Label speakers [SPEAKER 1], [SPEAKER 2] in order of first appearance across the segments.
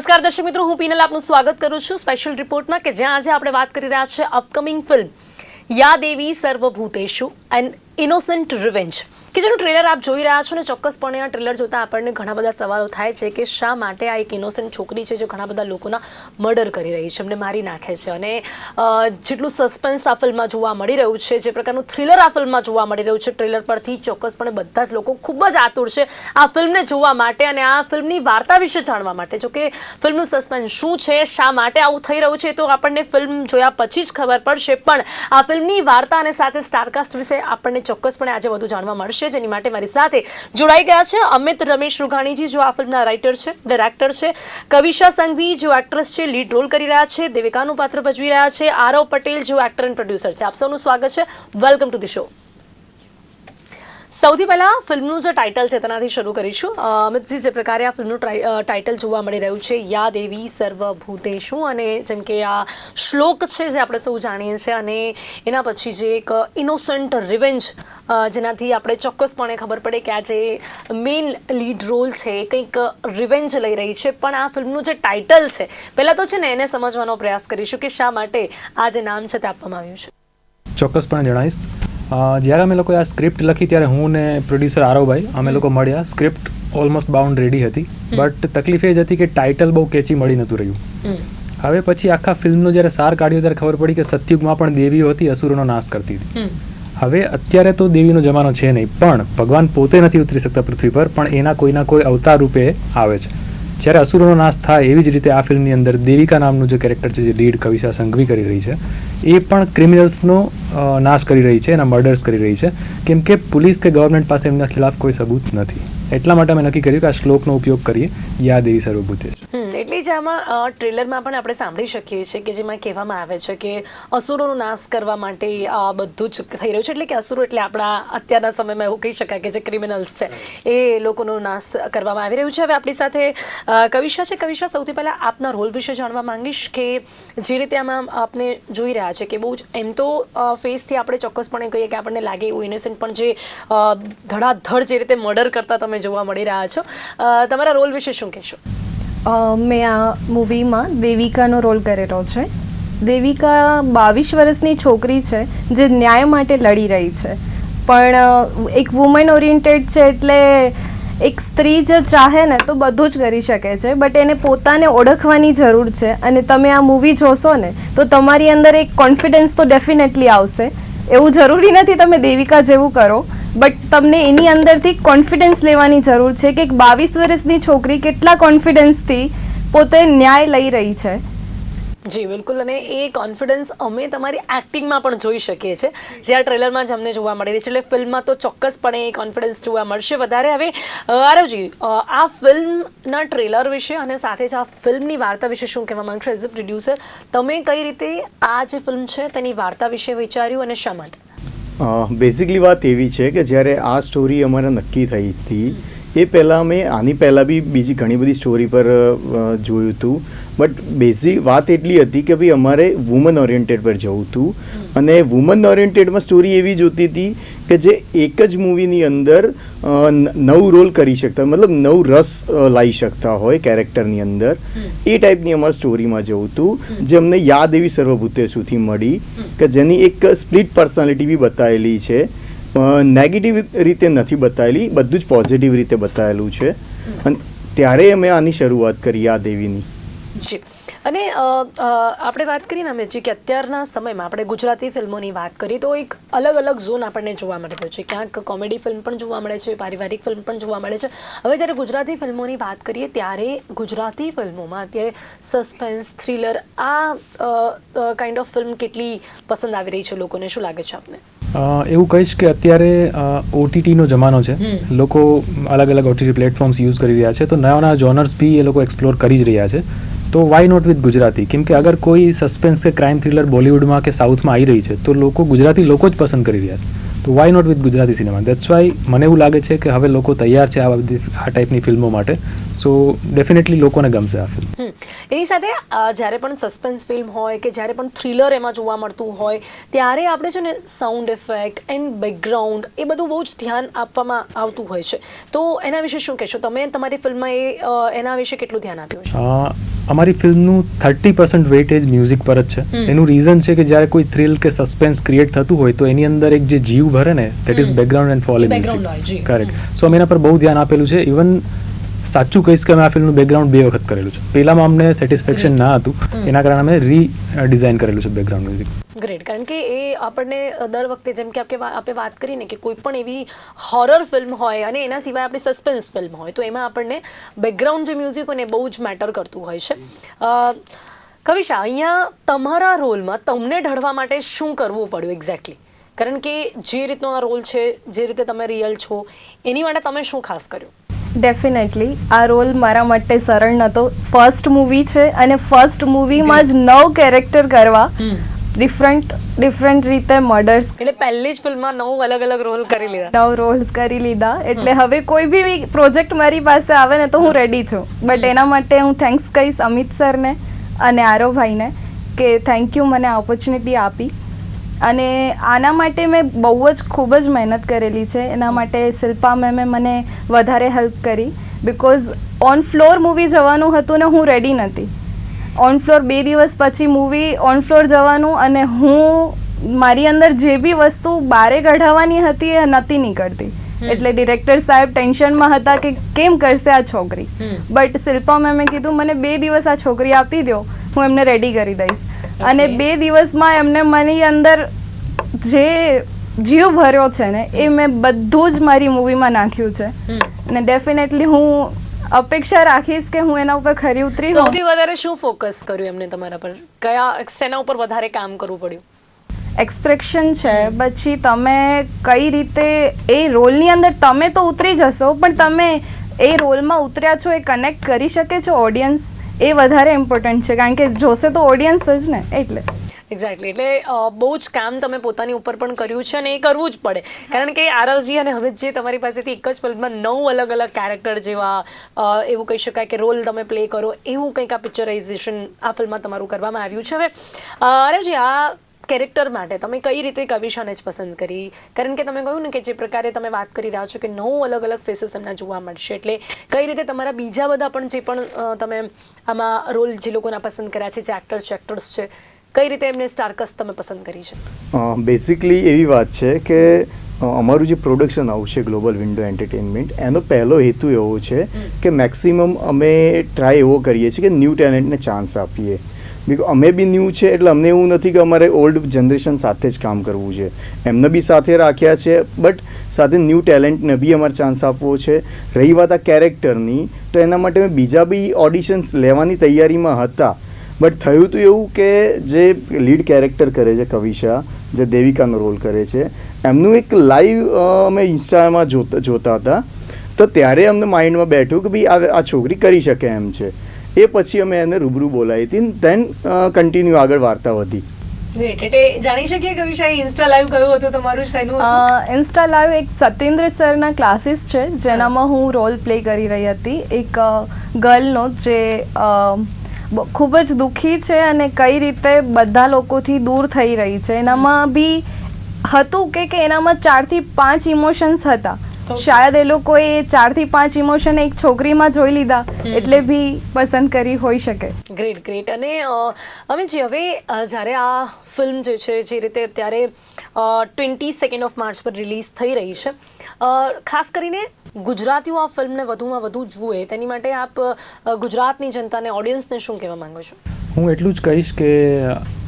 [SPEAKER 1] નમસ્કાર દર્શક મિત્રો, હું પીનલ આપનું સ્વાગત કરું છું સ્પેશિયલ રિપોર્ટમાં કે જ્યાં આજે આપણે વાત કરી રહ્યા છે upcoming film Ya Devi Sarvabhuteshu and innocent revenge કે જેનું ટ્રેલર આપ જોઈ રહ્યા છો ને ચોક્કસપણે આ ટ્રેલર જોતાં આપણને ઘણા બધા સવાલો થાય છે કે શા માટે આ એક ઇનોસન્ટ છોકરી છે જે ઘણા બધા લોકોના મર્ડર કરી રહી છે, એમને મારી નાખે છે અને જેટલું સસ્પેન્સ આ ફિલ્મમાં જોવા મળી રહ્યું છે, જે પ્રકારનું થ્રિલર આ ફિલ્મમાં જોવા મળી રહ્યું છે ટ્રેલર પરથી ચોક્કસપણે બધા જ લોકો ખૂબ જ આતુર છે આ ફિલ્મને જોવા માટે અને આ ફિલ્મની વાર્તા વિશે જાણવા માટે. જો કે ફિલ્મનું સસ્પેન્સ શું છે, શા માટે આવું થઈ રહ્યું છે તો આપણને ફિલ્મ જોયા પછી જ ખબર પડશે. પણ આ ફિલ્મની વાર્તા અને સાથે સ્ટારકાસ્ટ વિશે આપણને ચોક્કસપણે આજે વધુ જાણવા મળશે. જેની માટે મારી સાથે જોડાઈ ગયા છે અમિત રમેશ રૂઘાણીજી, જો આ ફિલ્મના રાઇટર છે ડાયરેક્ટર છે કવિશા સંઘવી, જો એક્ટ્રેસ છે લીડ રોલ કરી રહ્યા છે, દેવિકાનું પાત્ર ભજવી રહ્યા છે, આરવ પટેલ, જો એક્ટર એન્ડ પ્રોડ્યુસર છે. આપ સૌનું સ્વાગત છે. વેલકમ ટુ ધી શો સૌથી પહેલાં ફિલ્મનું જે ટાઇટલ છે તેનાથી શરૂ કરીશું. અમિતજી જે પ્રકારે આ ફિલ્મનું ટાઇટલ જોવા મળી રહ્યું છે યા દેવી સર્વભૂતેશુ અને જેમ કે આ શ્લોક છે જે આપણે સૌ જાણીએ છીએ અને એના પછી જે એક ઇનોસન્ટ રિવેન્જ જેનાથી આપણે ચોક્કસપણે ખબર પડે કે આ જે મેઇન લીડ રોલ છે કંઈક રિવેન્જ લઈ રહી છે. પણ આ ફિલ્મનું જે ટાઇટલ છે, પહેલાં તો છે ને એને સમજવાનો પ્રયાસ કરીશું કે શા માટે આ જે નામ છે તે આપવામાં આવ્યું છે.
[SPEAKER 2] ચોક્કસપણે જણાવીશ. જ્યારે અમે લોકોએ આ સ્ક્રિપ્ટ લખી ત્યારે હું ને પ્રોડ્યુસર આરવભાઈ અમે લોકો મળ્યા. સ્ક્રિપ્ટ ઓલમોસ્ટ બાઉન્ડ રેડી હતી. બટ તકલીફ એ જ હતી કે ટાઇટલ બહુ કેચી મળી નહોતું રહ્યું. હવે પછી આખા ફિલ્મનો જ્યારે સાર કાઢ્યો ત્યારે ખબર પડી કે સત્યુગમાં પણ દેવીઓ હતી અસુરોનો નાશ કરતી હતી. હવે અત્યારે તો દેવીનો જમાનો છે નહીં. પણ ભગવાન પોતે નથી ઉતરી શકતા પૃથ્વી પર પણ એના કોઈના કોઈ અવતાર રૂપે આવે છે. જ્યારે અસુરોનો નાશ થાય એવી જ રીતે આ ફિલ્મની અંદર દેવિકા નામનું જે કેરેક્ટર છે જે લીડ કવિશા સંઘવી કરી રહી છે એ પણ ક્રિમિનલ્સનો નાશ કરી રહી છે એના મર્ડર્સ કરી રહી છે. કેમ કે પોલીસ કે ગવર્મેન્ટ પાસે એમના ખિલાફ કોઈ સબૂત નથી. એટલા માટે અમે નક્કી કર્યું કે આ શ્લોકનો ઉપયોગ કરીએ. યાદ દેવી સર્વભૂતે
[SPEAKER 1] હમ, એટલે જ આમાં ટ્રેલરમાં પણ આપણે સાંભળી શકીએ છીએ કે જેમાં કહેવામાં આવે છે કે અસુરોનો નાશ કરવા માટે આ બધું જ થઈ રહ્યું છે. એટલે કે અસુરો એટલે આપણા અત્યારના સમયમાં એવું કહી શકાય કે જે ક્રિમિનલ્સ છે, એ લોકોનો નાશ કરવામાં આવી રહ્યું છે. હવે આપણી સાથે કવિશા છે. કવિશા સૌથી પહેલાં આપના રોલ વિશે જાણવા માંગીશ કે જે રીતે આમાં આપને જોઈ રહ્યા છે કે બહુ જ એમ તો ફેસથી આપણે ચોક્કસપણે કહીએ કે આપણને લાગે એવું ઇનોસન્ટ પણ જે ધડાધડ જે રીતે મર્ડર કરતા તમે જોવા મળી રહ્યા છો. તમારા રોલ વિશે શું કહેશો?
[SPEAKER 3] મેં આ મૂવીમાં દેવિકાનો રોલ કરેલો છે. દેવિકા બાવીસ વર્ષની છોકરી છે, જે ન્યાય માટે લડી રહી છે. પણ એક વુમન ઓરિએન્ટેડ છે એટલે એક સ્ત્રી જે ચાહે ને તો બધું જ કરી શકે છે બટ એને પોતાને ઓળખવાની જરૂર છે. અને તમે આ મૂવી જોશો ને, તો તમારી અંદર એક કોન્ફિડન્સ તો ડેફિનેટલી આવશે. એવું જરૂરી નથી તમે દેવિકા જેવું કરો. બટ તમને એની અંદરથી કોન્ફિડન્સ લેવાની જરૂર છે કે બાવીસ વર્ષની છોકરી કેટલા કોન્ફિડન્સથી પોતે ન્યાય લઈ રહી છે?
[SPEAKER 1] જી, બિલકુલ. અને એ કોન્ફિડન્સ અમે તમારી એક્ટિંગમાં પણ જોઈ શકીએ છીએ. જે આ ટ્રેલરમાં જ અમને જોવા મળી રહી છે. એટલે ફિલ્મમાં તો ચોક્કસપણે એ કોન્ફિડન્સ જોવા મળશે. વધારે હવે આરવજી આ ફિલ્મના ટ્રેલર વિશે અને સાથે જ આ ફિલ્મની વાર્તા વિશે શું કહેવા માંગશો? એઝ અ પ્રોડ્યુસર તમે કઈ રીતે આ જે ફિલ્મ છે તેની વાર્તા વિશે વિચાર્યું અને શા
[SPEAKER 4] બેઝિકલી વાત એવી છે કે જ્યારે આ સ્ટોરી અમારે નક્કી થઈ હતી એ પહેલાં મેં આની પહેલાં બી બીજી ઘણી બધી સ્ટોરી પર જોયું હતું બટ બેઝિક વાત એટલી હતી કે ભાઈ અમારે વુમન ઓરિએન્ટેડ પર જવું હતું અને વુમન ઓરિએન્ટેડમાં સ્ટોરી એવી જોતી હતી કે જે એક જ મૂવીની અંદર નવ રોલ કરી શકતા મતલબ નવ રસ લાવી શકતા હોય કેરેક્ટરની અંદર. એ ટાઈપની અમારે સ્ટોરીમાં જવું હતું જે અમને યાદ એવી સર્વભૂતેશુથી મળી કે જેની એક સ્પ્લિટ પર્સનાલિટી બી બતાવેલી છે. નેગેટિવ રીતે નથી બતાવેલી બધું જ પોઝિટિવ રીતે બતાવેલું છે. અને ત્યારે અમે આની શરૂઆત કરી આ દેવીની.
[SPEAKER 1] જી. અને આપણે વાત કરીએ ને જે કે અત્યારના સમયમાં આપણે ગુજરાતી ફિલ્મોની વાત કરીએ તો એક અલગ અલગ ઝોન આપણને જોવા મળે છે. ક્યાંક કોમેડી ફિલ્મ પણ જોવા મળે છે, પારિવારિક ફિલ્મ પણ જોવા મળે છે. હવે જ્યારે ગુજરાતી ફિલ્મોની વાત કરીએ, ત્યારે ગુજરાતી ફિલ્મોમાં અત્યારે સસ્પેન્સ થ્રિલર આ કાઇન્ડ ઓફ ફિલ્મ કેટલી પસંદ આવી રહી છે લોકોને? શું લાગે છે આપને?
[SPEAKER 2] એવું કહીશ કે અત્યારે ઓટીટીનો જમાનો છે. લોકો અલગ અલગ ઓટીટી પ્લેટફોર્મ્સ યુઝ કરી રહ્યા છે. તો નવા નવા જોનર્સ બી એ લોકો એક્સપ્લોર કરી જ રહ્યા છે. તો વાય નોટ વિથ ગુજરાતી? કેમ કે અગર કોઈ સસ્પેન્સ કે ક્રાઇમ થ્રિલર બોલિવૂડમાં કે સાઉથમાં આવી રહી છે તો લોકો ગુજરાતી લોકો જ પસંદ કરી રહ્યા છે. તો why not with Gujarati cinema that's why મને એવું લાગે છે કે હવે લોકો તૈયાર છે આ બધી આ ટાઈપની ફિલ્મો માટે. સો ડેફિનેટલી લોકોને ગમશે આ ફિલ્મ
[SPEAKER 1] એની સાથે જ્યારે પણ સસ્પેન્સ ફિલ્મ હોય કે જ્યારે પણ થ્રિલર એમાં જોવા મળતું હોય ત્યારે આપણે છે ને સાઉન્ડ ઇફેક્ટ એન્ડ બેકગ્રાઉન્ડ એ બધું બહુ જ ધ્યાન આપવામાં આવતું હોય છે. તો એના વિશે શું કહેશો? તમે તમારી ફિલ્મમાં એ એના વિશે કેટલું ધ્યાન આપ્યું છે?
[SPEAKER 2] અમારી ફિલ્મનું થર્ટી પર્સન્ટ વેટેજ મ્યુઝિક પર જ છે. એનું રીઝન છે કે જ્યારે કોઈ થ્રિલ કે સસ્પેન્સ ક્રિએટ થતું હોય તો એની અંદર એક જે જીવ ભરે ને that is background and fall
[SPEAKER 1] in background
[SPEAKER 2] music correct so અમે એના પર બહુ ધ્યાન આપેલું છે. ઇવન સાચું કહીશ કે અમે આ ફિલ્મનું બેકગ્રાઉન્ડ બે વખત કરેલું છે. પહેલામાં અમને સેટિસ્ફેક્શન ના હતું એના કારણે અમે રી ડિઝાઇન કરેલું છે બેકગ્રાઉન્ડ મ્યુઝિક
[SPEAKER 1] ગ્રેટ કારણ કે એ આપણને દર વખતે જેમ કે આપણે વાત કરીને કે કોઈ પણ એવી હોરર ફિલ્મ હોય અને એના સિવાય આપણી સસ્પેન્સ ફિલ્મ હોય તો એમાં આપણને બેકગ્રાઉન્ડ જે મ્યુઝિક હોય ને એ બહુ જ મેટર કરતું હોય છે. કવિશા અહીંયા તમારા રોલમાં તમને ઢળવા માટે શું કરવું પડ્યું એક્ઝેક્ટલી કારણ કે જે રીતનો આ રોલ છે જે રીતે તમે રિયલ છો એની માટે તમે શું ખાસ કર્યું?
[SPEAKER 3] ડેફિનેટલી આ રોલ મારા માટે સરળ નહોતો. ફર્સ્ટ મૂવી છે અને ફર્સ્ટ મૂવીમાં જ નવ કેરેક્ટર કરવા. ડિફરન્ટ ડિફરન્ટ રીતે મર્ડર્સ
[SPEAKER 1] એટલે પહેલી જ ફિલ્મમાં નવ અલગ અલગ રોલ કરી લીધા.
[SPEAKER 3] નવ રોલ્સ કરી લીધા. એટલે હવે કોઈ બી પ્રોજેક્ટ મારી પાસે આવે ને તો હું રેડી છું. બટ એના માટે હું થેન્ક્સ કહીશ અમિત સરને અને આરો ભાઈને કે થેન્ક યુ મને ઓપોર્ચ્યુનિટી આપી. અને આના માટે મેં બહુ જ ખૂબ જ મહેનત કરેલી છે. એના માટે શિલ્પા મેમે મને વધારે હેલ્પ કરી. બિકોઝ ઓન ફ્લોર મૂવી જવાનું હતું ને હું રેડી નથી ઓન ફ્લોર બે દિવસ પછી મૂવી ઓન ફ્લોર જવાનું અને હું મારી અંદર જે બી વસ્તુ બારે કઢાવવાની હતી એ નથી નીકળતી. એટલે ડિરેક્ટર સાહેબ ટેન્શનમાં હતા કે કેમ કરશે આ છોકરી? બટ શિલ્પા મેમે કીધું મને બે દિવસ આ છોકરી આપી દો હું એમને રેડી કરી દઈશ. અને બે દિવસમાં એમને મની અંદર જે જીવ ભર્યો છે ને એ મેં બધું જ મારી મૂવીમાં નાખ્યું છે. અને ડેફિનેટલી હું અપેક્ષા રાખીશ કે હું એના ઉપર ખરી ઉતરી
[SPEAKER 1] સૌથી વધારે શું ફોકસ કર્યું એમને તમારા પર? કયા સેના ઉપર વધારે કામ કરવું પડ્યું?
[SPEAKER 3] એક્સપ્રેશન છે પછી તમે કઈ રીતે એ રોલની અંદર તમે તો ઉતરી જશો પણ તમે એ રોલમાં ઉતર્યા છો એ કનેક્ટ કરી શકે છે ઓડિયન્સ એ વધારે ઇમ્પોર્ટન્ટ છે, કારણ કે જોશે તો ઓડિયન્સ જ ને, એટલે.
[SPEAKER 1] એક્ઝેક્ટલી એટલે બહુ જ કામ તમે પોતાની ઉપર પણ કર્યું છે અને એ કરવું જ પડે. કારણ કે આરવજી અને હવે જે તમારી પાસેથી એક જ ફિલ્મમાં નવ અલગ અલગ કેરેક્ટર જેવા એવું કહી શકાય કે રોલ તમે પ્લે કરો, એવું કંઈક આ પિક્ચરાઇઝેશન આ ફિલ્મમાં તમારું કરવામાં આવ્યું છે હવે. આરવજી, આ કેરેક્ટર માટે તમે કઈ રીતે કવિશાને જ પસંદ કરી? કારણ કે તમે કહ્યું ને કે જે પ્રકારે તમે વાત કરી રહ્યા છો કે નવ અલગ અલગ ફેસીસ એમના જોવા મળશે. એટલે કઈ રીતે તમારા બીજા બધા પણ જે પણ તમે આમાં રોલ જે લોકોના પસંદ કર્યા છે જે એક્ટર્સ છે એક્ટર્સ છે કઈ રીતે એમને સ્ટારકસ તમે પસંદ કરી છે?
[SPEAKER 4] બેસિકલી એવી વાત છે કે અમારું જે પ્રોડક્શન હાઉસ છે ગ્લોબલ વિન્ડો એન્ટરટેનમેન્ટ એનો પહેલો હેતુ એવો છે કે મેક્સિમમ અમે ટ્રાય એવો કરીએ છીએ કે ન્યૂ ટેલેન્ટને ચાન્સ આપીએ. બિકો અમે બી ન્યૂ છે, એટલે અમને એવું નથી કે અમારે ઓલ્ડ જનરેશન સાથે જ કામ કરવું છે. એમને બી સાથે રાખ્યા છે બટ સાથે ન્યૂ ટેલેન્ટને બી અમારે ચાન્સ આપવો છે. રહી વાત આ કેરેક્ટરની તો એના માટે મેં બીજા બી ઓડિશન્સ લેવાની તૈયારીમાં હતા. બટ થયું તું એવું કે જે લીડ કેરેક્ટર કરે છે કવિશા, જે દેવિકાનો રોલ કરે છે, એમનું એક લાઈવ અમે ઇન્સ્ટામાં જોતા જોતા હતા. તો ત્યારે અમને માઇન્ડમાં બેઠું કે ભાઈ આ આ છોકરી કરી શકે એમ છે. એ પછી અમે એને રૂબરૂ બોલાવી હતી ધેન કન્ટિન્યુ આગળ વાર્તા વધી.
[SPEAKER 1] ઇન્સ્ટા લાઈવ કયું હતું તમારું શેનું
[SPEAKER 3] ઇન્સ્ટા લાઈવ એક સત્યેન્દ્ર સરના ક્લાસીસ છે જેનામાં હું રોલ પ્લે કરી રહી હતી. એક ગર્લનો જે ખૂબ જ દુઃખી છે અને કઈ રીતે બધા લોકોથી દૂર થઈ રહી છે. એનામાં બી હતું કે કે એનામાં ચારથી પાંચ ઇમોશન્સ હતા. શાયદ એ લોકોએ એ ચારથી પાંચ ઇમોશન એક છોકરીમાં જોઈ લીધા એટલે બી પસંદ કરી હોઈ શકે.
[SPEAKER 1] Great great. અને અમિતજી હવે જ્યારે આ ફિલ્મ જે છે જે રીતે અત્યારે ટ્વેન્ટી સેકન્ડ ઓફ માર્ચ પર રિલીઝ થઈ રહી છે ખાસ કરીને ગુજરાતીઓ આ ફિલ્મને વધુમાં વધુ જુએ તેની માટે આપ ગુજરાતની જનતાને ઓડિયન્સને શું કહેવા માંગો છો?
[SPEAKER 2] હું એટલું જ કહીશ કે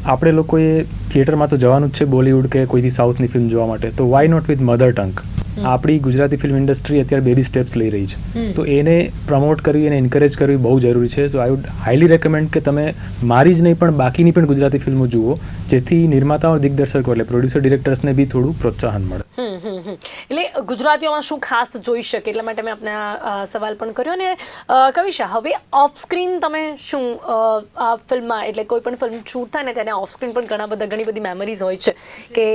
[SPEAKER 2] આપણે લોકોએ થિયેટરમાં તો જવાનું જ છે બોલિવૂડ કે કોઈથી સાઉથની ફિલ્મ જોવા માટે. તો why not with mother tongue આપણી ગુજરાતી ફિલ્મ ઇન્ડસ્ટ્રી અત્યારે બેબી સ્ટેપ્સ લઈ રહી છે. તો એને પ્રમોટ કરવી અને એન્કરેજ કરવી બહુ જરૂરી છે. તો આઈ વુડ હાઈલી રેકમેન્ડ કે તમે મારી જ નહીં પણ બાકીની પણ ગુજરાતી ફિલ્મો જુઓ જેથી નિર્માતાઓ દિગ્દર્શકો એટલે પ્રોડ્યુસર ડિરેક્ટર્સને બી થોડું પ્રોત્સાહન મળે.
[SPEAKER 1] એટલે ગુજરાતીઓમાં શું ખાસ જોઈ શકે? એટલા માટે મેં આપને સવાલ પણ કર્યો અને કવિશા હવે ઓફ સ્ક્રીન તમે શું આ ફિલ્મમાં એટલે કોઈ પણ ફિલ્મ શૂટ થાય ને ત્યારે ઓફ સ્ક્રીન પણ ઘણા બધા ઘણી બધી મેમરીઝ હોય છે કે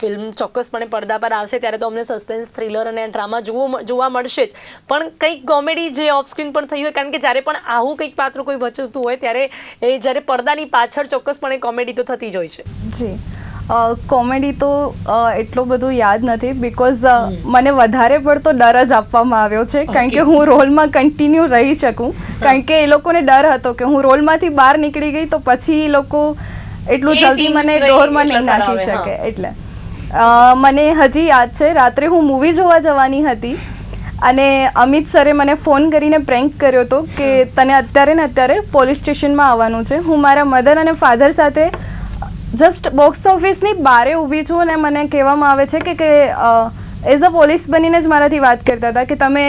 [SPEAKER 1] ફિલ્મ ચોક્કસપણે પડદા પર આવશે ત્યારે તો અમને સસ્પેન્સ થ્રિલર અને ડ્રામા જોવો જોવા મળશે જ. પણ કંઈક કોમેડી જે ઓફ સ્ક્રીન પણ થઈ હોય કારણ કે જ્યારે પણ આવું કંઈક પાત્ર કોઈ ભજવતું હોય ત્યારે એ જ્યારે પડદાની પાછળ ચોક્કસપણે કોમેડી તો થતી જ હોય છે.
[SPEAKER 3] જી. કોમેડી તો એટલું બધું યાદ નથી બિકોઝ મને વધારે પડતો ડર જ આપવામાં આવ્યો છે કારણ કે હું રોલમાં કન્ટિન્યુ રહી શકું. કારણ કે એ લોકોને ડર હતો કે હું રોલમાંથી બહાર નીકળી ગઈ તો પછી એ લોકો એટલું જલ્દી મને ડોરમાં નહીં નાખી શકે એટલે. મને હજી યાદ છે, રાત્રે હું મૂવી જોવા જવાની હતી અને અમિત સરે મને ફોન કરીને પ્રેન્ક કર્યો હતો કે તને અત્યારે ને અત્યારે પોલીસ સ્ટેશનમાં આવવાનું છે. હું મારા મધર અને ફાધર સાથે જસ્ટ બોક્સ ઓફિસની બારે ઊભી છું અને મને કહેવામાં આવે છે કે એઝ અ પોલીસ બનીને જ મારાથી વાત કરતા હતા કે તમે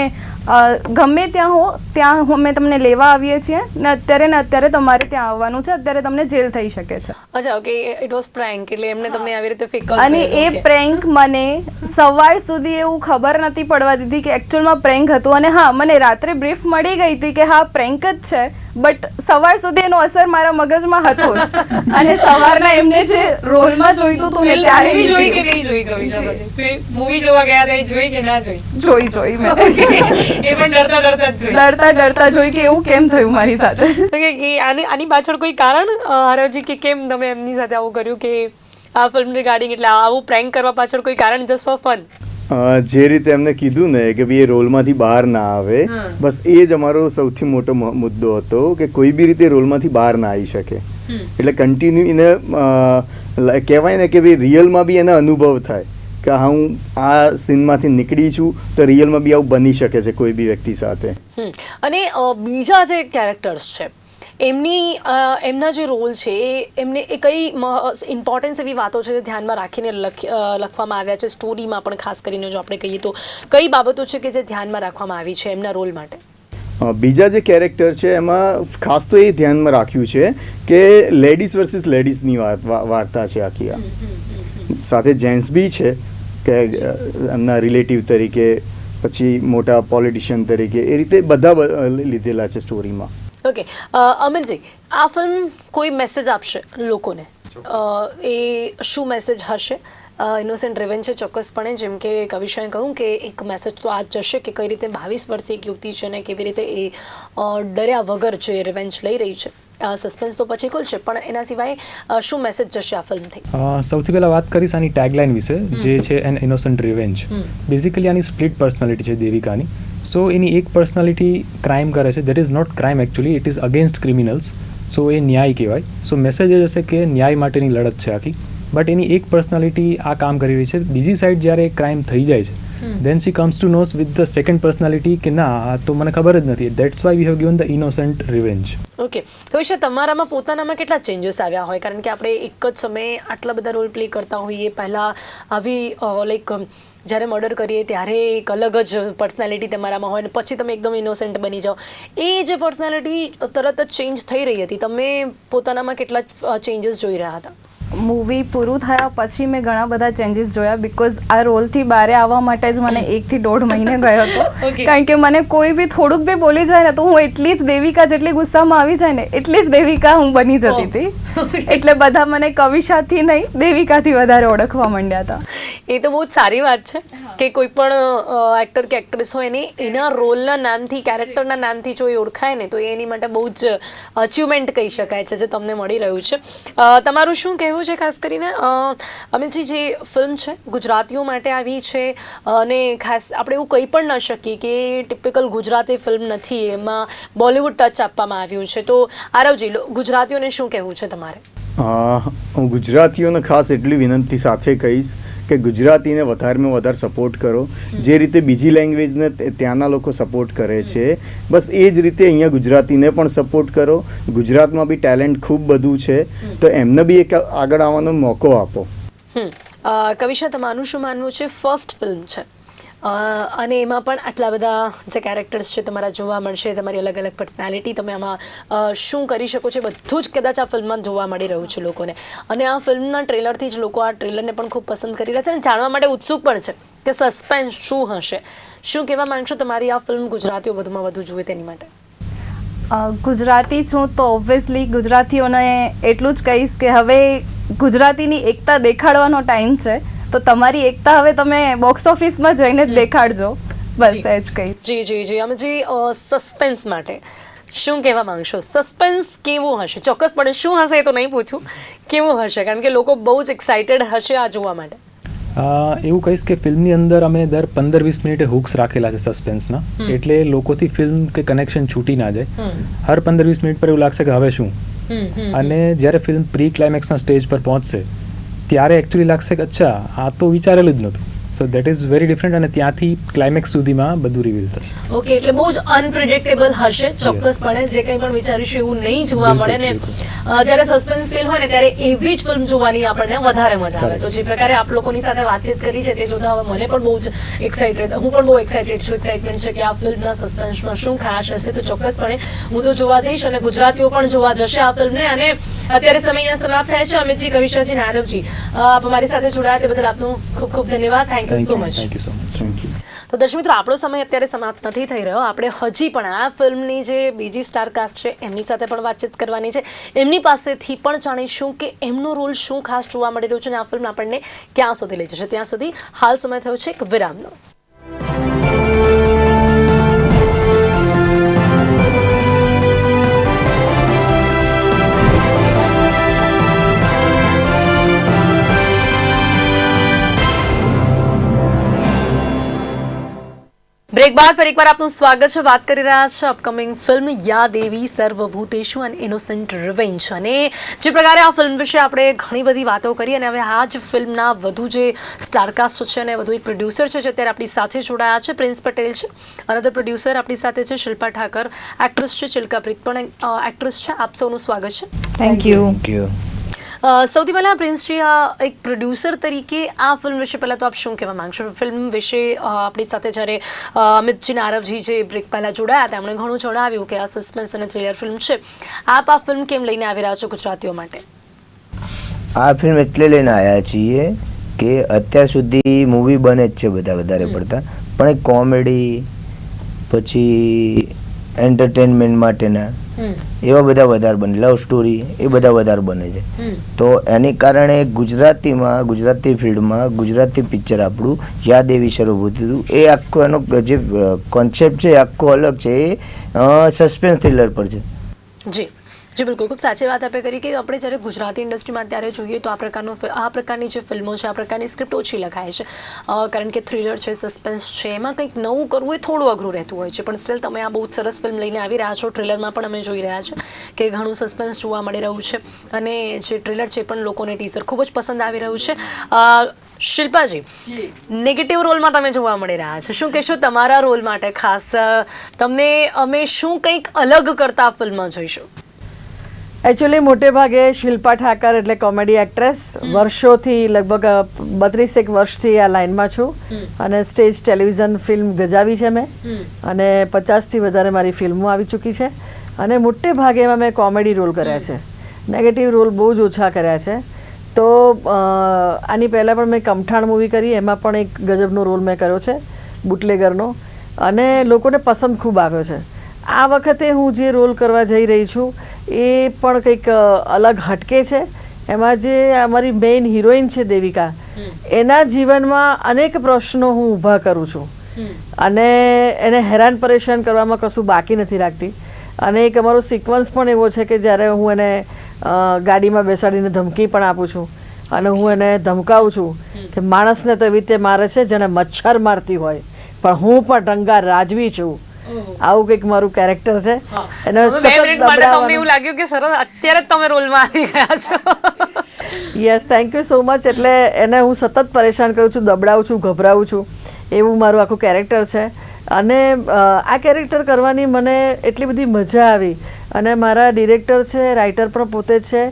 [SPEAKER 3] ગમે ત્યાં હો ત્યાં હું- અમે તમને લેવા આવીએ છીએ. ને અત્યારે ને અત્યારે તમારે ત્યાં આવવાનું છે. અત્યારે તમને જેલ થઈ શકે છે.
[SPEAKER 1] અચ્છા ઓકે ઇટ વોઝ પ્રેન્ક એટલે એમને તમને આવી રીતે ફિકલ
[SPEAKER 3] અને એ પ્રેન્ક મને સવાર સુધી એવું ખબર નથી પડવા દીધી કે એકચ્યુઅલમાં પ્રેન્ક હતું. અને હા મને રાત્રે બ્રીફ મળી ગઈ હતી કે હા પ્રેન્ક જ છે. બટ સવાર સુધી એનો અસર મારા મગજમાં હતો જ. અને સવારના એમને જે રોલમાં જોઈતું હતું મેં ત્યારે
[SPEAKER 1] જોઈ કે નહીં જોઈ મૂવી જોવા ગયા હતા જોઈ કે ના જોઈ?
[SPEAKER 3] જોઈ જોઈ મેં.
[SPEAKER 1] એ પણ ડરતા ડરતા જ જોઈ
[SPEAKER 3] ડરતા ડરતા જોઈ કે એવું કેમ થયું મારી સાથે?
[SPEAKER 1] તો કે કે આની આની પાછળ કોઈ કારણ હરવજી કે કેમ તમે એમની સાથે આવું કર્યું કે આ ફિલ્મ રિગાર્ડિંગ એટલે આવું પ્રેન્ક કરવા પાછળ કોઈ કારણ જસ્ટ ફોર ફન
[SPEAKER 4] જે રીતે એમને કીધું ને કે ભાઈ એ રોલમાંથી બહાર ના આવે બસ એ જ અમારો સૌથી મોટો મુદ્દો હતો કે કોઈ બી રીતે રોલમાંથી બહાર ના આવી શકે. એટલે કન્ટિન્યુ એને કહેવાય ને કે ભાઈ રિયલમાં બી એને અનુભવ થાય. કે હું આ સીનમાંથી નીકળી છું તો રિયલમાં બી આવું બની શકે છે કોઈ બી વ્યક્તિ સાથે.
[SPEAKER 1] અને બીજા જે કેરેક્ટર્સ છે એમની એમના જે રોલ છે એ એમને એ કઈ ઇમ્પોર્ટન્સ એવી વાતો છે જે ધ્યાનમાં રાખીને લખ લખવામાં આવ્યા છે? સ્ટોરીમાં પણ ખાસ કરીને જો આપણે કહીએ તો કઈ બાબતો છે કે જે ધ્યાનમાં રાખવામાં આવી છે એમના રોલ માટે?
[SPEAKER 4] બીજા જે કેરેક્ટર છે એમાં ખાસ તો એ ધ્યાનમાં રાખ્યું છે કે લેડીઝ વર્સિસ લેડીઝની વાત વાર્તા છે આખી આ. સાથે જેન્ટ્સ બી છે કે એમના રિલેટિવ તરીકે, પછી મોટા પોલિટિશિયન તરીકે, એ રીતે બધા લીધેલા છે સ્ટોરીમાં
[SPEAKER 1] ઓકે અમિતજી આ ફિલ્મ કોઈ મેસેજ આપશે લોકોને? એ શું મેસેજ હશે? ઇનોસેન્ટ ડ્રિવન છે ચોક્કસપણે, જેમ કે કવિશાએ કહ્યું કે એક મેસેજ તો આ જ જશે કે કઈ રીતે બાવીસ વર્ષીય એક યુવતી છે ને કેવી રીતે એ ડર્યા વગર જે રિવેન્જ લઈ રહી છે. સસ્પેન્સ તો પછી ખુલશે પણ એના સિવાય શું મેસેજ જશે આ ફિલ્મથી
[SPEAKER 2] સૌથી પહેલાં વાત કરીશ આની ટેગલાઇન વિશે જે છે એન ઇનોસન્ટ રિવેન્જ બેઝિકલી આની સ્પ્લિટ પર્સનાલિટી છે દેવિકાની. સો એની એક પર્સનાલિટી ક્રાઇમ કરે છે. That is not crime actually it is against criminals so એ ન્યાય કહેવાય. સો મેસેજ એ હશે કે ન્યાય માટેની લડત છે આખી. બટ એની એક પર્સનાલિટી આ કામ કરી રહી છે. બીજી સાઈડ જ્યારે ક્રાઇમ થઈ જાય છે then she comes to knows with the second personality કે ના તો મને ખબર જ નથી. That's why we have given the innocent revenge
[SPEAKER 1] okay Kavisha તમારામાં પોતાનામાં કેટલા ચેન્જીસ આવ્યા હોય? કારણ કે આપણે એક જ સમયે આટલા બધા રોલ પ્લે કરતા હોઈએ. પહેલાં આવી લાઈક જ્યારે મર્ડર કરીએ ત્યારે એક અલગ જ પર્સનાલિટી તમારામાં હોય અને પછી તમે એકદમ ઇનોસેન્ટ બની જાઓ. એ જે પર્સનાલિટી તરત જ ચેન્જ થઈ રહી હતી. તમે પોતાનામાં કેટલા ચેન્જીસ જોઈ રહ્યા હતા?
[SPEAKER 3] મૂવી પૂરું થયા પછી મેં ઘણા બધા ચેન્જીસ જોયા બિકોઝ આ રોલથી બારે આવવા માટે જ મને એકથી દોઢ મહિને ગયો હતો. કારણ કે મને કોઈ બી થોડુંક બી બોલી જાય ને તો હું એટલી જ દેવિકા જેટલી ગુસ્સામાં આવી જાય ને એટલી જ દેવિકા હું બની જતી હતી. એટલે બધા મને કવિશાથી નહીં દેવિકાથી વધારે ઓળખવા માંડ્યા હતા.
[SPEAKER 1] એ તો બહુ જ સારી વાત છે કે કોઈ પણ એક્ટર કે એક્ટ્રેસ હોય ને એના રોલના નામથી કેરેક્ટરના નામથી જો એ ઓળખાય ને તો એની માટે બહુ જ અચીવમેન્ટ કહી શકાય છે જે તમને મળી રહ્યું છે. તમારું શું કહેવું છે, ખાસ કરીને. અમિતજી, જે ફિલ્મ છે, ગુજરાતીઓ માટે આવી છે, અને ખાસ આપણે એવું કહી પણ ન શકીએ કે ટિપિકલ ગુજરાતી ફિલ્મ નથી. એમાં બોલિવૂડ ટચ આપવામાં આવ્યું છે. તો આરવજી ગુજરાતીઓને શું કહેવું છે તમારે?
[SPEAKER 4] હું ગુજરાતીઓને ખાસ એટલી વિનંતી સાથે કહીશ કે ગુજરાતીને વધારેમાં વધારે સપોર્ટ કરો. જે રીતે બીજી લેંગ્વેજને ત્યાંના લોકો સપોર્ટ કરે છે. બસ એ જ રીતે અહીંયા ગુજરાતીને પણ સપોર્ટ કરો. ગુજરાતમાં બી ટેલેન્ટ ખૂબ બધું છે. તો એમને બી એક આગળ આવવાનો મોકો આપો.
[SPEAKER 1] કવિશા તમારું શું માનવું છે? ફર્સ્ટ ફિલ્મ છે. અને એમાં પણ આટલા બધા જે કેરેક્ટર્સ છે તમારા જોવા મળશે, તમારી અલગ અલગ પર્સનાલિટી તમે આમાં શું કરી શકો છો બધું જ કદાચ આ ફિલ્મમાં જોવા મળી રહ્યું છે લોકોને. અને આ ફિલ્મના ટ્રેલરથી જ લોકો આ ટ્રેલરને પણ ખૂબ પસંદ કરી રહ્યા છે અને જાણવા માટે ઉત્સુક પણ છે કે સસ્પેન્સ શું હશે. શું કહેવા માંગશો તમારી આ ફિલ્મ ગુજરાતીઓ વધુમાં વધુ જુએ તેની માટે?
[SPEAKER 3] ગુજરાતી છું તો ઓબ્વિયસલી ગુજરાતીઓને એટલું જ કહીશ કે હવે ગુજરાતીની એકતા દેખાડવાનો ટાઈમ છે. તો તમારી એકતા હવે તમે બોક્સ ઓફિસમાં જઈને જ દેખાડજો. બસ. એ જ કહીશ.
[SPEAKER 1] જી જી જી. અમે જી સસ્પેન્સ માટે. શું કહેવા માંગશો? સસ્પેન્સ કેવું હશે? ચોક્કસપણે શું હશે એ તો નહીં પૂછું. કેવું હશે? કારણ કે લોકો બહુ જ એક્સાઇટેડ હશે આ જોવા માટે.
[SPEAKER 2] અ, એવું કહીશ કે ફિલ્મની અંદર અમે દર પંદર વીસ મિનિટે હુક્સ રાખેલા છે સસ્પેન્સના એટલે લોકોથી ફિલ્મ કે કનેક્શન છૂટી ના જાય. હર પંદર વીસ મિનિટ પર એવું લાગશે કે હવે શું? અને જ્યારે ફિલ્મ પ્રી ક્લાઇમેક્સના સ્ટેજ પર પહોંચશે ત્યારે એકચ્યુઅલી લાગશે કે અચ્છા આ તો વિચારેલું જ નહોતું. So that is very different અને ત્યાંથી ક્લાઇમેક્સ સુધીમાં બધું રિવીલ થશે.
[SPEAKER 1] ઓકે એટલે બહુ જ અનપ્રિડિક્ટેબલ હશે ચોક્કસપણે જે કંઈ પણ વિચારીશું એવું નહીં જોવા મળે ને જ્યારે સસ્પેન્સ ફિલ્મ હોય ને ત્યારે એવી જ ફિલ્મ જોવાની આપણને વધારે મજા આવે. તો જે પ્રકારે આપ લોકોની સાથે વાતચીત કરી છે તે જોતા હવે મને પણ બહુ જ એક્સાઇટેડ હું પણ બહુ એક્સાઇટેડ છું. એક્સાઇટમેન્ટ છે કે આ ફિલ્મના સસ્પેન્સમાં શું ખાસ હશે તો ચોક્કસપણે હું તો જોવા જઈશ અને ગુજરાતીઓ પણ જોવા જશે આ ફિલ્મને અને અત્યારે સમય અહીંયા સમાપ્ત થાય છે. અમિતજી કવિશાજી નારવજી આપ અમારી સાથે જોડાયા તે બદલ આપનું ખૂબ ખૂબ ધન્યવાદ. Thank you so much
[SPEAKER 2] thank you so much thank you
[SPEAKER 1] તો દર્શક મિત્રો આપણો સમય અત્યારે સમાપ્ત નથી થઈ રહ્યો. આપણે હજી પણ આ ફિલ્મની જે બીજી સ્ટાર કાસ્ટ છે એમની સાથે પણ વાતચીત કરવાની છે. એમની પાસેથી પણ જાણીશું કે એમનો રોલ શું ખાસ જોવા મળી રહ્યો છે અને આ ફિલ્મ આપણને ક્યાં સુધી લઈ જશે. ત્યાં સુધી હાલ સમય થયો છે એક વિરામનો. બ્રેક બાદ ફરી એકવાર આપનું સ્વાગત છે. વાત કરી રહ્યા છે અપકમિંગ ફિલ્મ યા દેવી સર્વભૂતેશુ અને ઇનોસન્ટ રિવેન્જ અને જે પ્રકારે આ ફિલ્મ વિશે આપણે ઘણી બધી વાતો કરી અને હવે આ જ ફિલ્મના વધુ જે સ્ટારકાસ્ટ છે અને વધુ એક પ્રોડ્યુસર છે જે અત્યારે આપણી સાથે જોડાયા છે પ્રિન્સ પટેલ છે. અનધર પ્રોડ્યુસર આપણી સાથે છે શિલ્પા ઠાકર. એક્ટ્રેસ છે ચિલ્કા પ્રીત પણ એક્ટ્રેસ છે. આપ સૌનું સ્વાગત છે.
[SPEAKER 3] થેન્ક યુ
[SPEAKER 5] થેન્ક યુ
[SPEAKER 1] સૌથી પહેલાં પ્રિન્સજી આ એક પ્રોડ્યુસર તરીકે આ ફિલ્મ વિશે પહેલાં તો આપ શું કહેવા માંગશો? ફિલ્મ વિશે આપણી સાથે જ્યારે અમિતજી નારવજી જે બ્રેક પહેલાં જોડાયા હતા એમણે ઘણું જણાવ્યું કે આ સસ્પેન્સ અને થ્રિલર ફિલ્મ છે. આપ આ ફિલ્મ કેમ લઈને આવી રહ્યા છો ગુજરાતીઓ માટે?
[SPEAKER 5] આ ફિલ્મ એટલે લઈને આવ્યા છીએ કે અત્યાર સુધી મૂવી બને જ છે બધા વધારે પડતા. પણ એક કોમેડી પછી એન્ટરટેનમેન્ટ માટેના એવા બધા વધારે બને. લવ સ્ટોરી એ બધા વધારે બને છે. તો એની કારણે ગુજરાતીમાં ગુજરાતી ફિલ્ડમાં ગુજરાતી પિક્ચર આપણું યાદ એવી શરૂ થયું એ આખો એનો જે કોન્સેપ્ટ છે આખો અલગ છે. એ સસ્પેન્સ થ્રિલર પર છે.
[SPEAKER 1] જી. જી બિલકુલ ખૂબ સાચી વાત આપે કરી કે આપણે જ્યારે ગુજરાતી ઇન્ડસ્ટ્રીમાં ત્યારે જોઈએ તો આ પ્રકારનો આ પ્રકારની જે ફિલ્મો છે આ પ્રકારની સ્ક્રિપ્ટ ઓછી લખાય છે. કારણ કે થ્રિલર છે સસ્પેન્સ છે એમાં કંઈક નવું કરવું એ થોડું અઘરું રહેતું હોય છે. પણ સ્ટીલ તમે આ બહુ જ સરસ ફિલ્મ લઈને આવી રહ્યા છો ટ્રેલરમાં પણ અમે જોઈ રહ્યા છે કે ઘણું સસ્પેન્સ જોવા મળી રહ્યું છે. અને જે ટ્રેલર છે એ પણ લોકોને ટીઝર ખૂબ જ પસંદ આવી રહ્યું છે. શિલ્પાજી નેગેટિવ રોલમાં તમે જોવા મળી રહ્યા છો. શું કહેશો તમારા રોલ માટે ખાસ? તમને અમે શું કંઈક અલગ કરતા ફિલ્મમાં જોઈશું?
[SPEAKER 6] એકચ્યુઅલી મોટે ભાગે શિલ્પા ઠાકર એટલે કોમેડી એક્ટ્રેસ વર્ષોથી લગભગ બત્રીસેક વર્ષથી આ લાઇનમાં છું. અને સ્ટેજ ટેલિવિઝન ફિલ્મ ગજાવી છે મેં. અને પચાસથી વધારે મારી ફિલ્મો આવી ચૂકી છે. અને મોટે ભાગે એમાં મેં કોમેડી રોલ કર્યા છે. નેગેટિવ રોલ બહુ જ ઓછા કર્યા છે. તો આની પહેલાં પણ મેં કમઠાણ મૂવી કરી. એમાં પણ એક ગજબનો રોલ મેં કર્યો છે બુટલેગરનો. અને લોકોને પસંદ ખૂબ આવ્યો છે. આ વખતે હું જે રોલ કરવા જઈ રહી છું એ પણ કંઈક અલગ હટકે છે. એમાં જે અમારી મેઇન હિરોઈન છે દેવિકા એના જીવનમાં અનેક પ્રશ્નો હું ઊભા કરું છું. અને એને હેરાન પરેશાન કરવામાં કશું બાકી નથી રાખતી. અને એક અમારો સિક્વન્સ પણ એવો છે કે જ્યારે હું એને ગાડીમાં બેસાડીને ધમકી પણ આપું છું. અને હું એને ધમકાવું છું કે માણસને તો એવી રીતે મારે છે જેને મચ્છર મારતી હોય. પણ હું પણ રંગા રાજવી છું. આવું કંઈક મારું કેરેક્ટર છે. એને સતત
[SPEAKER 1] તમને એવું લાગ્યું કે સરસ અત્યારે જ તમે રોલમાં આવી ગયા છો.
[SPEAKER 6] Yes thank you so much એટલે એને હું સતત પરેશાન કરું છું દબડાવું છું ગભરાવું છું. એવું મારું આખું કેરેક્ટર છે. અને આ કેરેક્ટર કરવાની મને એટલી બધી મજા આવી. અને મારા ડિરેક્ટર છે રાઇટર પણ પોતે છે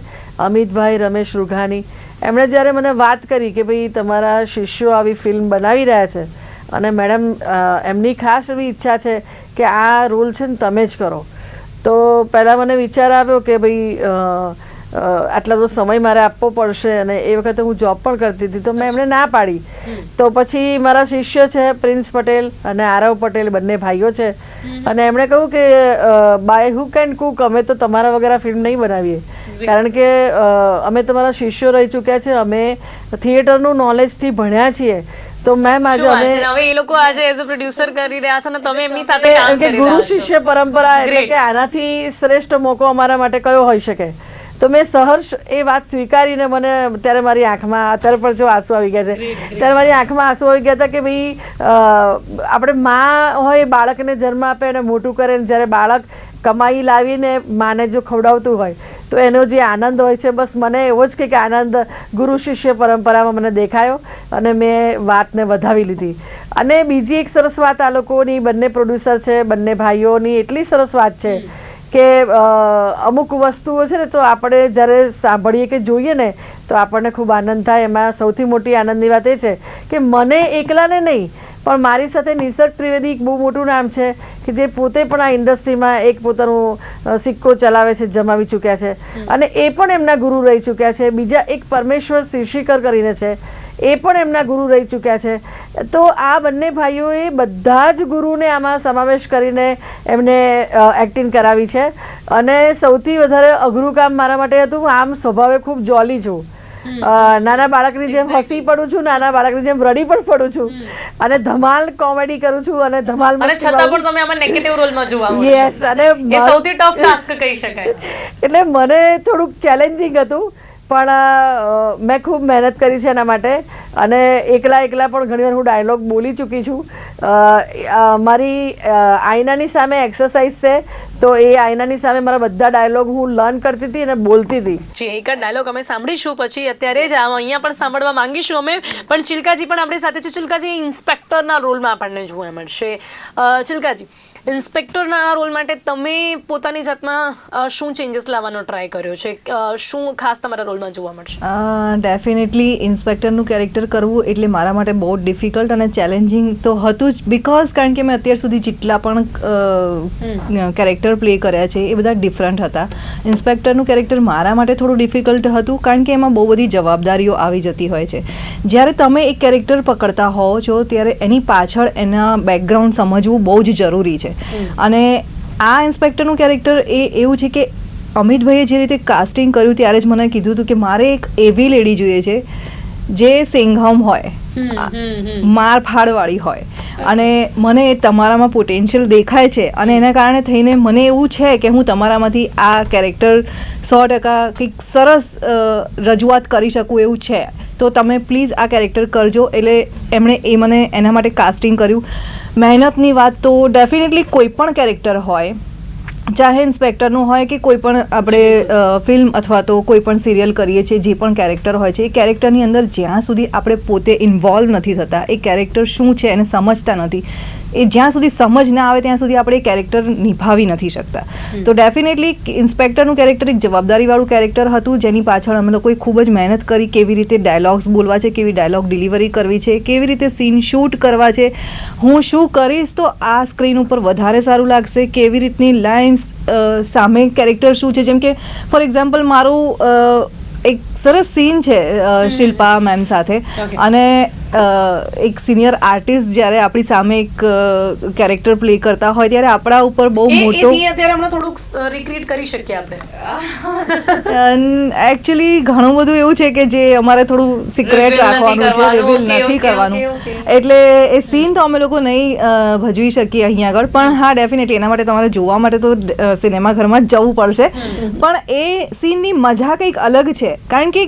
[SPEAKER 6] અમિતભાઈ રમેશ રૂઘાની એમણે જ્યારે મને વાત કરી કે ભાઈ તમારા શિષ્યો આવી ફિલ્મ બનાવી રહ્યા છે અને મેડમ એમની ખાસ એવી ઈચ્છા છે કે આ રોલ છે ને તમે જ કરો. તો પહેલાં મને વિચાર આવ્યો કે ભાઈ અ, બધો સમય મારે આપવો પડશે અને એ વખતે હું જોબ પણ કરતી હતી તો મેં એમણે ના પાડી. તો પછી મારા શિષ્ય છે પ્રિન્સ પટેલ અને આરવ પટેલ બંને ભાઈઓ છે. અને એમણે કહ્યું કે બાય હુ કેન કુક અમે તો તમારા વગર આ ફિલ્મ નહીં બનાવીએ. કારણ કે અમે તમારા શિષ્યો રહી ચૂક્યા છે અમે થિયેટરનું નોલેજથી ભણ્યા છીએ. તો મેમ આજે? અમે
[SPEAKER 1] હવે એ લોકો આજે એઝ અ પ્રોડ્યુસર કરી રહ્યા છે અને તમે એમની સાથે કામ કરી
[SPEAKER 6] ગુરુ
[SPEAKER 1] રહ્યા છો.
[SPEAKER 6] શિષ્ય પરંપરા એટલે કે આનાથી શ્રેષ્ઠ મોકો અમારા માટે કયો હોઈ શકે? તો મેં સહર્ષ એ વાત સ્વીકારીને મને ત્યારે મારી આંખમાં અત્યારે પણ જો આંસુ આવી ગયા છે ત્યારે મારી આંખમાં આંસુ આવી ગયા હતા કે ભાઈ આપણે મા હોય બાળકને જન્મ આપે અને મોટું કરે ને જ્યારે બાળક કમાઈ લાવીને માને જો ખવડાવતું હોય તો એનો જે આનંદ હોય છે, બસ મને એવો જ કંઈક આનંદ ગુરુ શિષ્ય પરંપરામાં મને દેખાયો અને મેં વાતને વધાવી લીધી. અને બીજી એક સરસ વાત આ લોકોની, બંને પ્રોડ્યુસર છે, બંને ભાઈઓની એટલી સરસ વાત છે કે અમુક વસ્તુઓ છે ને, તો આપણે જ્યારે સાંભળીએ કે જોઈએ ને, તો આપણને ખૂબ આનંદ થાય. એમાં સૌથી મોટી આનંદની વાત એ છે કે મને એકલાને નહીં પણ મારી સાથે નિસર્ગ ત્રિવેદી એક બહુ મોટું નામ છે કે જે પોતે પણ આ ઇન્ડસ્ટ્રીમાં એક પોતાનું સિક્કો ચલાવે છે, જમાવી ચૂક્યા છે. અને એ પણ એમના ગુરુ રહી ચૂક્યા છે. બીજા એક પરમેશ્વર શિર્ષિકર કરીને છે. એ પણ એમના ગુરુ રહી ચૂક્યા છે. તો આ બંને ભાઈઓએ બધા જ ગુરુને આમાં સમાવેશ કરીને એમને એક્ટિંગ કરાવી છે. અને સૌથી વધારે અઘરું કામ મારા માટે હતું. આમ સ્વભાવે ખૂબ જોલી છું. નાના બાળકની જેમ હસી પડું છું નાના બાળકની જેમ રડી પણ પડું છું. અને ધમાલ કોમેડી કરું છું અને ધમાલ
[SPEAKER 1] અને છતાં પણ તમે આમાં નેગેટિવ રોલમાં જોવા
[SPEAKER 6] યસ અને
[SPEAKER 1] સૌથી ટફ ટાસ્ક કહી શકાય.
[SPEAKER 6] એટલે મને થોડુંક ચેલેન્જિંગ હતું. પણ મેં ખૂબ મહેનત કરી છે એના માટે. અને એકલા એકલા પણ ઘણીવાર હું ડાયલોગ બોલી ચૂકી છું. મારી આઈનાની સામે એક્સરસાઇઝ છે, તો એ આઈનાની સામે મારા બધા ડાયલોગ હું લર્ન કરતી હતી અને બોલતી હતી.
[SPEAKER 1] જે, એક જ ડાયલોગ અમે સાંભળીશું પછી. અત્યારે જ અહીંયા પણ સાંભળવા માંગીશું અમે. પણ ચિલ્કાજી પણ આપણી સાથે છે. ચિલકાજી ઇન્સ્પેક્ટરના રોલમાં આપણને જોવા મળશે. ચિલ્કાજી ઇન્સ્પેક્ટરના રોલ માટે તમે પોતાની જાતમાં શું ચેન્જીસ લાવવાનો ટ્રાય કર્યો છે? શું ખાસ તમારા રોલમાં જોવા મળશે?
[SPEAKER 7] ડેફિનેટલી ઇન્સ્પેક્ટરનું કેરેક્ટર કરવું એટલે મારા માટે બહુ ડિફિકલ્ટ અને ચેલેન્જિંગ તો હતું જ બિકોઝ કારણ કે મેં અત્યાર સુધી જેટલા પણ કેરેક્ટર પ્લે કર્યા છે એ બધા ડિફરન્ટ હતા. ઇન્સ્પેક્ટરનું કેરેક્ટર મારા માટે થોડું ડિફિકલ્ટ હતું કારણ કે એમાં બહુ બધી જવાબદારીઓ આવી જતી હોય છે. જ્યારે તમે એક કેરેક્ટર પકડતા હોવ છો ત્યારે એની પાછળ એના બેકગ્રાઉન્ડ સમજવું બહુ જ જરૂરી છે. અને આ ઇન્સ્પેક્ટરનું કેરેક્ટર એ એવું છે કે અમિતભાઈએ જે રીતે કાસ્ટિંગ કર્યું ત્યારે જ મને કીધું હતું કે મારે એક એવી લેડી જોઈએ છે જે સિંઘમ હોય. માર ફાડવાળી હોય. અને મને તમારામાં પોટેન્શિયલ દેખાય છે અને એના કારણે થઈને મને એવું છે કે હું તમારામાંથી આ કેરેક્ટર સો ટકા કંઈક સરસ રજૂઆત કરી શકું એવું છે. તો તમે પ્લીઝ આ કેરેક્ટર કરજો એટલે એમણે એ મને એના માટે કાસ્ટિંગ કર્યું. મહેનતની વાત તો ડેફિનેટલી કોઈ પણ કેરેક્ટર હોય ચાહે ઇન્સ્પેક્ટરનું હોય કે કોઈ પણ આપણે ફિલ્મ અથવા તો કોઈ પણ સિરિયલ કરીએ છીએ, જે પણ કેરેક્ટર હોય છે, એ કેરેક્ટરની અંદર જ્યાં સુધી આપણે પોતે ઇન્વોલ્વ નથી થતા, એ કેરેક્ટર શું છે એને સમજતા નથી. એ જ્યાં સુધી સમજ ના આવે ત્યાં સુધી આપણે એ કેરેક્ટર નિભાવી નથી શકતા. તો ડેફિનેટલી ઇન્સ્પેક્ટરનું કેરેક્ટર એક જવાબદારીવાળું કેરેક્ટર હતું જેની પાછળ અમે લોકોએ ખૂબ જ મહેનત કરી કેવી રીતે ડાયલોગ્સ બોલવા છે કેવી ડાયલોગ ડિલિવરી કરવી છે કેવી રીતે સીન શૂટ કરવા છે. હું શું કરીશ તો આ સ્ક્રીન ઉપર વધારે સારું લાગશે. કેવી રીતની લાઇન્સ સામે કેરેક્ટર શું છે? જેમ કે ફોર એક્ઝામ્પલ મારું એક સરસ સીન છે શિલ્પા મેમ સાથે. અને એક સિનિયર આર્ટિસ્ટ જ્યારે આપણી સામે એક કેરેક્ટર પ્લે કરતા હોય ત્યારે આપણા ઉપર બહુ મોટો
[SPEAKER 1] અત્યારે હમણાં થોડુંક રિક્રિએટ કરી શકીએ આપણે.
[SPEAKER 7] એકચ્યુઅલી ઘણું બધું એવું છે કે જે અમારે થોડું સિક્રેટ રાખવાનું છે. રિવીલ નથી કરવાનું. એટલે એ સીન તો અમે લોકો નહીં ભજવી શકીએ અહીંયા આગળ. પણ હા ડેફિનેટલી એના માટે તમારે જોવા માટે તો સિનેમાઘરમાં જ જવું પડશે. પણ એ સીનની મજા કંઈક અલગ છે. કારણ કે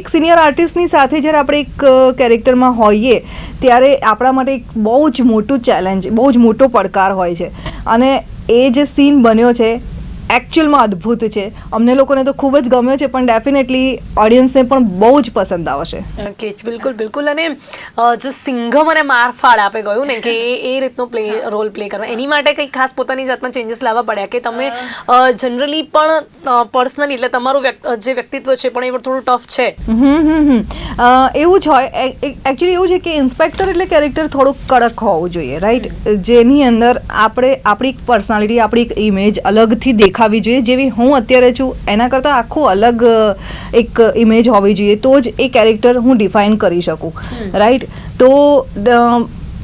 [SPEAKER 7] એક સિનિયર આર્ટિસ્ટની સાથે જ્યારે આપણે એક કેરેક્ટરમાં હોઈએ, ત્યારે આપણા માટે એક બહુ જ મોટું ચેલેન્જ બહુ જ મોટો પડકાર હોય છે. અને એ જે સીન બન્યો છે એકચ્યુઅલમાં અદ્ભુત છે. અમને લોકોને તો ખૂબ જ ગમ્યો છે પણ ડેફિનેટલી ઓડિયન્સને પણ બહુ જ પસંદ આવશે
[SPEAKER 1] ઓકે બિલકુલ બિલકુલ. અને જો સિંઘમ અને મારફાળ આપે ગયું ને કે એ રીતનો પ્લે રોલ પ્લે કરવા. એની માટે કંઈક ખાસ પોતાની જાતમાં ચેન્જીસ લાવવા પડ્યા કે તમે જનરલી પણ પર્સનલી એટલે તમારું જે વ્યક્તિત્વ છે પણ એ થોડું ટફ છે.
[SPEAKER 7] એવું જ હોય. એકચ્યુઅલી એવું છે કે ઇન્સ્પેક્ટર એટલે કેરેક્ટર થોડુંક કડક હોવું જોઈએ રાઈટ જેની અંદર આપણે આપણી પર્સનાલિટી આપણી એક ઇમેજ અલગથી દેખાવી જોઈએ. જેવી હું અત્યારે છું એના કરતાં આખું અલગ એક ઇમેજ હોવી જોઈએ. તો જ એ કેરેક્ટર હું ડિફાઇન કરી શકું. રાઈટ તો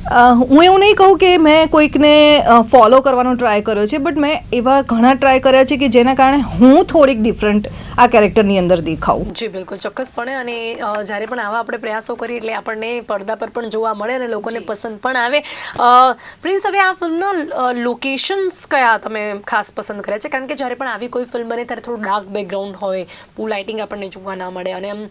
[SPEAKER 7] હું એવું નહીં કહું કે મેં કોઈકને ફોલો કરવાનો ટ્રાય કર્યો છે બટ મેં એવા ઘણા ટ્રાય કર્યા છે કે જેના કારણે હું થોડીક ડિફરન્ટ આ કેરેક્ટરની અંદર દેખાઉં
[SPEAKER 1] જી બિલકુલ. ચોક્કસપણે અને જ્યારે પણ આવા આપણે પ્રયાસો કરીએ એટલે આપણને પડદા પર પણ જોવા મળે અને લોકોને પસંદ પણ આવે. પ્રિન્સ હવે આ ફિલ્મના લોકેશન્સ કયા તમે ખાસ પસંદ કર્યા છે? કારણ કે જ્યારે પણ આવી કોઈ ફિલ્મ બને ત્યારે થોડું ડાર્ક બેકગ્રાઉન્ડ હોય પૂ લાઇટિંગ આપણને જોવા ના મળે અને એમ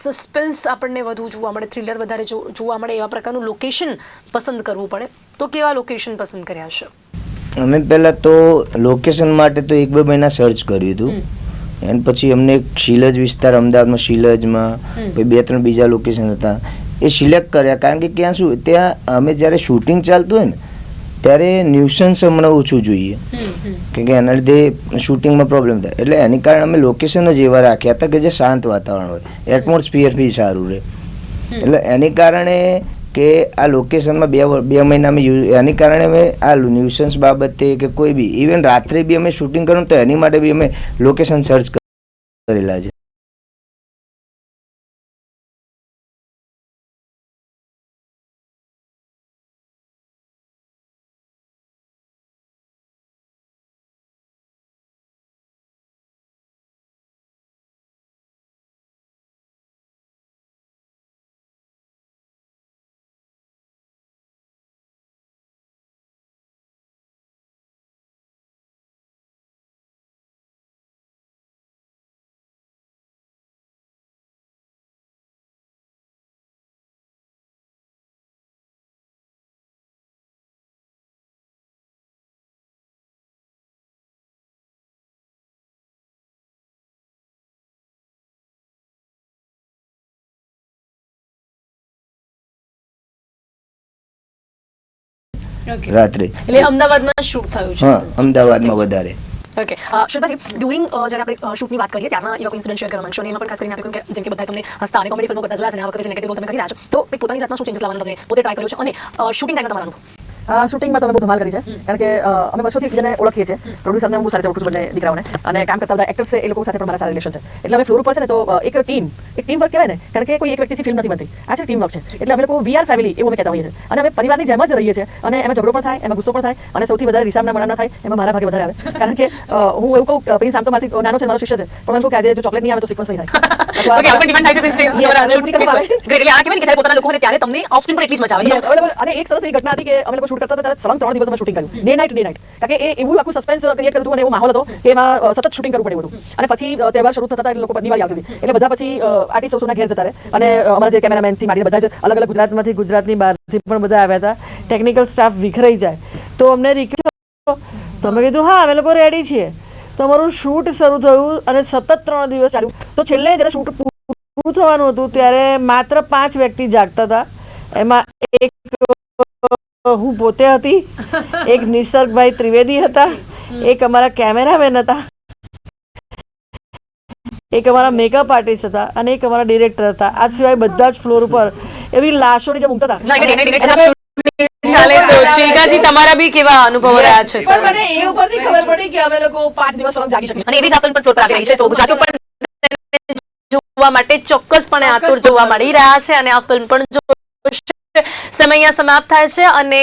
[SPEAKER 1] સસ્પેન્સ આપણને વધુ જોવા મળે થ્રિલર વધારે જો- જોવા મળે એવા પ્રકારનું લોકેશન પસંદ કરવું પડે. તો કેવા લોકેશન પસંદ કર્યા છે
[SPEAKER 5] અમે પહેલાં તો લોકેશન માટે તો એક બે મહિના સર્ચ કર્યું હતું. એન્ડ પછી અમને એક શિલજ વિસ્તાર અમદાવાદમાં શિલજમાં પછી બે ત્રણ બીજા લોકેશન હતા. એ સિલેક્ટ કર્યા. કારણ કે ક્યાં શું ત્યાં અમે જ્યારે શૂટિંગ ચાલતું હોય ને ત્યારે ન્યુસન્સ હમણાં ઓછું જોઈએ. કેમ કે એના લીધે શૂટિંગમાં પ્રોબ્લેમ થાય. એટલે એની કારણે અમે લોકેશન જ એવા રાખ્યા હતા કે જે શાંત વાતાવરણ હોય. એટમોસ્ફિયર બી સારું રહે. એટલે એની કારણે કે આ લોકેશનમાં બે બે મહિના અમે એની કારણે અમે આ ન્યુસન્સ બાબતે કે કોઈ બી ઇવન રાત્રે બી અમે શૂટિંગ કરું તો એની માટે બી અમે લોકેશન સર્ચ કરેલા છે. રાત્રે.
[SPEAKER 1] એટલે અમદાવાદમાં શૂટ થયું છે.
[SPEAKER 5] હા અમદાવાદમાં વધારે.
[SPEAKER 1] ઓકે શિલ્પાજી ડ્યુરિંગ જ્યારે આપણે શૂટની વાત કરીએ ત્યારના એવા ઇન્સિડન્ટ શેર કરવા માંગશો અને એમાં પણ ખાસ કરીને આપણે કે જેમ કે બધા તમને હસતા અને કોમેડી ફિલ્મો કરતા જોયા છે અને આ વખતે જે નેગેટિવ રોલ તમે કરી રહ્યા છો તો પોતાની જાતમાં શું ચેન્જીસ લાવવાનું તમે પોતે ટ્રાય કર્યો છે અને શૂટિંગ ટાઈમ તમારા
[SPEAKER 6] શૂટિંગમાં તમે બહુ ધમાલ કરી છે. કારણ કે અમે વર્ષોથી એકબીજાને ઓળખીએ છીએ. પ્રોડ્યુસરને હું સારી ઓળખું છું બંને દીકરાઓને. અને કામ કરતા બધા એક્ટર્સ છે એ લોકો સાથે પણ મારા સારા રિલેશન છે. એટલે અમે ફ્લોર ઉપર છે ને તો એક ટીમ એક ટીમ વર્ક કહેવાય ને કારણ કે કોઈ એક વ્યક્તિથી ફિલ્મ નથી બનતી. આ છે ટીમ વર્ક છે. એટલે અમે લોકો વી આર ફેમિલી એવું અમે કહેતા હોઈએ છીએ. અને અમે પરિવારની જેમ જ રહીએ છીએ. અને એમાં ઝઘડો પણ થાય એમાં ગુસ્સો પણ થાય અને સૌથી વધારે રિસામના મણા થાય એમાં મારા ભાગે વધારે આવે. કારણ કે હું એવું કહું પ્રિન્સ આમ તો મારાથી નાનો છે મારો શિષ્ય છે. પણ એમ કહું કે આજે જો ચોકલેટ નહીં આવે તો સિક્વન્સ નહીં થાય.
[SPEAKER 1] ઓકે આપણે ડિમાન્ડ થાય છે
[SPEAKER 6] કરવા આવે.
[SPEAKER 1] ગ્રેટ એટલે આ કેમ કે જ્યારે પોતાના લોકો હોય ત્યારે તમને ઓફ સ્ક્રીન પર એટલી જ મજા આવે.
[SPEAKER 6] અને એક સરસ એવી ઘટના હતી કે અમે લોકો શૂટ કરતા હતા ત્યારે સળંગ ત્રણ દિવસ અમે શૂટિંગ કર્યું. ડે નાઇટ ડે નાઇટ કારણ કે એ એવું આખું સસ્પેન્સ ક્રિએટ કર્યું હતું અને એવો માહોલ હતો કે એમાં સતત શૂટિંગ કરવું પડે એવું હતું. અને પછી તહેવાર શરૂ થતા એટલે લોકો દિવાળી આવતી હતી. એટલે બધા પછી આર્ટિસ્ટ સૌના ઘેર જતા રહે. અને અમારા જે કેમેરામેનથી મારી બધા જ અલગ અલગ ગુજરાતમાંથી ગુજરાતની બહારથી પણ બધા આવ્યા હતા. ટેકનિકલ સ્ટાફ વિખરાઈ જાય. તો અમને રિક્વેસ્ટ તમે કીધું હા અમે લોકો રેડી છીએ. તો અમારું શૂટ શરૂ થયું અને સતત ત્રણ દિવસ ચાલ્યું. તો છેલ્લે જ્યારે શૂટ પૂરું થવાનું હતું ત્યારે માત્ર પાંચ વ્યક્તિ જાગતા હતા. એમાં એક હું પોતે હતી એક નિસર્ગભાઈ ત્રિવેદી હતા એક અમારા કેમેરામેન હતા એક અમારા મેકઅપ આર્ટિસ્ટ હતા અને એક અમારા ડિરેક્ટર હતા. આ સિવાય બધા જ ફ્લોર ઉપર એવી લાશોની જેમ ઊંઘતા હતા.
[SPEAKER 1] ચિલકાજી તમારા બી કેવા અનુભવો રહ્યા છે
[SPEAKER 6] સર? મને એ ઉપરથી ખબર પડી કે અમે લોકો 5 દિવસ સળંગ જાગી શકીએ.
[SPEAKER 1] અને એવી જ આ પર પર આવી રહી છે. તો ગુજરાતીઓ ઉપર જોવા માટે ચોક્કસપણે આતુર જોવા મળી રહ્યા છે અને આ ફિલ્મ પણ જોશે. સમય અહીંયા સમાપ્ત થાય છે અને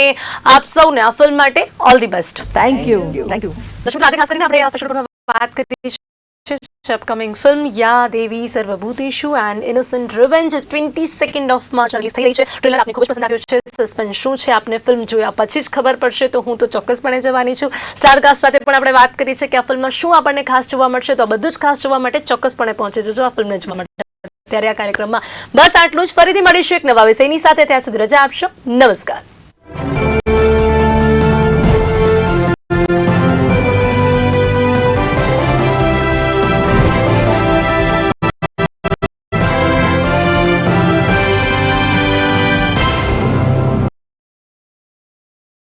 [SPEAKER 1] આપ સૌને આ ફિલ્મ માટે all the best.
[SPEAKER 6] Thank you thank you
[SPEAKER 1] દર્શકો આજે ખાસ કરીને આપણે આ સ્પેશિયલ વાત કરી upcoming film Ya Devi Sarvabhuteshu and innocent revenge twenty second of March release થઈ રહી છે. ટ્રેલર આપને ખૂબ જ પસંદ આવ્યું છે. સસ્પેન્સ શું છે? આપને ફિલ્મ જોયા પછી જ ખબર પડશે, તો હું તો ચોક્કસપણે જવાની છું. સ્ટારકાસ્ટ સાથે પણ આપણે વાત કરી છે કે આ ફિલ્મમાં શું આપણને ખાસ જોવા મળશે, તો બધું જ ખાસ જોવા માટે ચોક્કસપણે પહોંચે જજો. આ ફિલ્મને જોવા માટે ત્યારે આ કાર્યક્રમમાં બસ આટલું જ. ફરીથી મળીશું એક નવા વિષયની સાથે. ત્યાં સુધી રજા આપશો. નમસ્કાર.